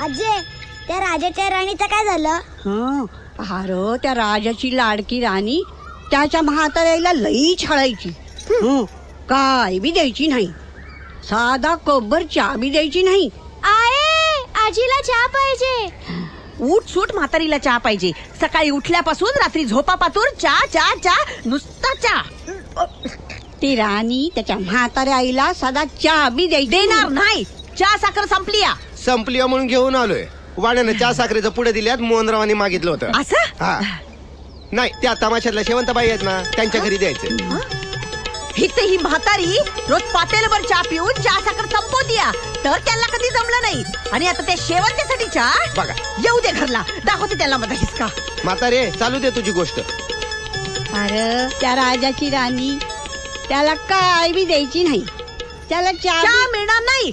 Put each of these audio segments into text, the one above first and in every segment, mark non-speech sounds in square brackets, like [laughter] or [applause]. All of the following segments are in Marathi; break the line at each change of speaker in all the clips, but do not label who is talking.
अजय त्या राजाच्या राणीचं काय झालं?
हं, अरे त्या राजाची लाडकी राणी त्याच्या म्हाताऱ्याला लई छळायची. हं, काय बी द्यायची नाही. साधा कब्बर चहा बी द्यायची नाही.
आहे आजीला चहा पाहिजे.
उठ सूट म्हातारीला चहा पाहिजे. सकाळी उठल्यापासून रात्री झोपापातूर चहा चहा चहा नुसता चहा.
ती राणी त्याच्या म्हाताऱ्या आईला साधा चहा बी द्यायची
देणार नाही. चहा साखर संपली या.
संपली आहे म्हणून घेऊन आलोय. वाड्यानं चहा साखरेचं पुढे दिल्यात मोहनरावांनी मागितलं होतं.
असं?
हा. नाही त्या तमाशातल्या शेवंतबाई आहेत ना त्यांच्या घरी द्यायचे.
हित ही म्हातारी रोज पातेलभर चहा पिऊन चहा साखर संपवतीया तर त्यांना कधी जमलं नाही. आणि आता त्या शेवंतीसाठी चहा?
बघा.
येऊ दे घरला. दाखवते त्याला माझा हिसका.
म्हातारे चालू दे तुझी गोष्ट.
अरे त्या राजाची राणी त्याला काय बी द्यायची नाही. त्याला चहा
मिळणार नाही.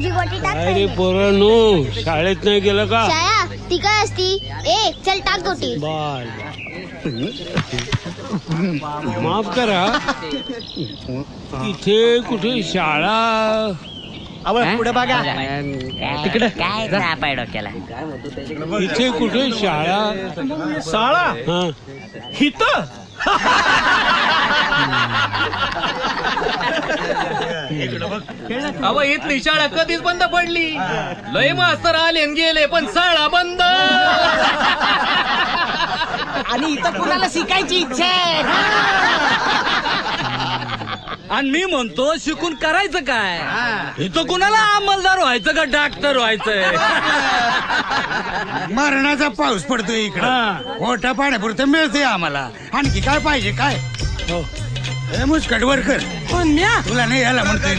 तुझी
गोटी टाक
अरे. पोरांनो शाळेत नाही गेलं का?
छाया ती काय असती? ए चल टाक गोटी.
बर माफ करा. इथे कुठे शाळा?
पुढे बघा.
तिकडे. काय आहे डोक्याला?
इथे कुठे शाळा?
शाळा?
हा.
हित [laughs]
अव इथली शाळा कधीच बंद पडली. लय मास्तर आले न गेले पण शाळा बंद.
आणि इथं कुणाला शिकायची इच्छा आहे?
आणि मी म्हणतो शिकून करायचं काय? इथं कुणाला अंमलदार व्हायचं का डॉक्टर व्हायचंय?
मरणाचा पाऊस पडतोय इकडं. मोठ्या पाण्यापुरतं मिळतंय आम्हाला. आणखी काय पाहिजे काय?
हो.
ए, मुस्कट वर कर तुला नाही यायला म्हणतोय मी